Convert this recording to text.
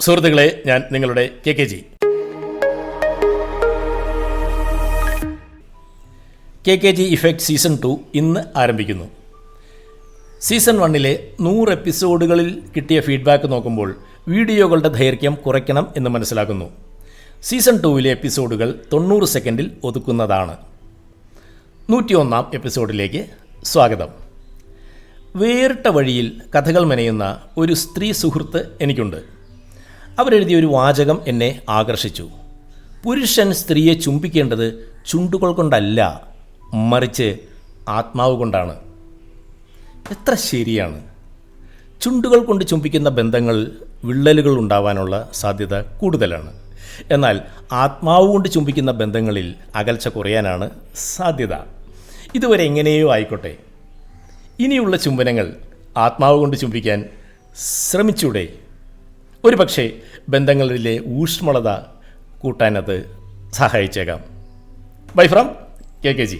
സുഹൃത്തുക്കളെ ഞാൻ നിങ്ങളുടെ K K G. K K G effect season two ഇന്ന് ആരംഭിക്കുന്നു. സീസൺ വണ്ണിലെ നൂറ് എപ്പിസോഡുകളിൽ കിട്ടിയ ഫീഡ്ബാക്ക് നോക്കുമ്പോൾ വീഡിയോകളുടെ ദൈർഘ്യം കുറയ്ക്കണം എന്ന് മനസ്സിലാക്കുന്നു. സീസൺ ടൂവിലെ എപ്പിസോഡുകൾ തൊണ്ണൂറ് സെക്കൻഡിൽ ഒതുക്കുന്നതാണ്. നൂറ്റിയൊന്നാം എപ്പിസോഡിലേക്ക് സ്വാഗതം. വേറിട്ട വഴിയിൽ കഥകൾ മെനയുന്ന ഒരു സ്ത്രീ സുഹൃത്ത് എനിക്കുണ്ട്. അവരെഴുതിയ ഒരു വാചകം എന്നെ ആകർഷിച്ചു. പുരുഷൻ സ്ത്രീയെ ചുംബിക്കേണ്ടത് ചുണ്ടുകൾ കൊണ്ടല്ല മറിച്ച് ആത്മാവ് കൊണ്ടാണ്. എത്ര ശരിയാണ്. ചുണ്ടുകൾ കൊണ്ട് ചുംബിക്കുന്ന ബന്ധങ്ങൾ വിള്ളലുകൾ ഉണ്ടാവാനുള്ള സാധ്യത കൂടുതലാണ്. എന്നാൽ ആത്മാവ് കൊണ്ട് ചുംബിക്കുന്ന ബന്ധങ്ങളിൽ അകൽച്ച കുറയാനാണ് സാധ്യത. ഇതുവരെ എങ്ങനെയോ ആയിക്കോട്ടെ. ഇനിയുള്ള ചുംബനങ്ങൾ ആത്മാവ് കൊണ്ട് ചുംബിക്കാൻ ശ്രമിച്ചൂടെ. ഒരു പക്ഷേ ബന്ധങ്ങളിലെ ഊഷ്മളത കൂട്ടാനത് സഹായിച്ചേക്കാം. Bye from K K G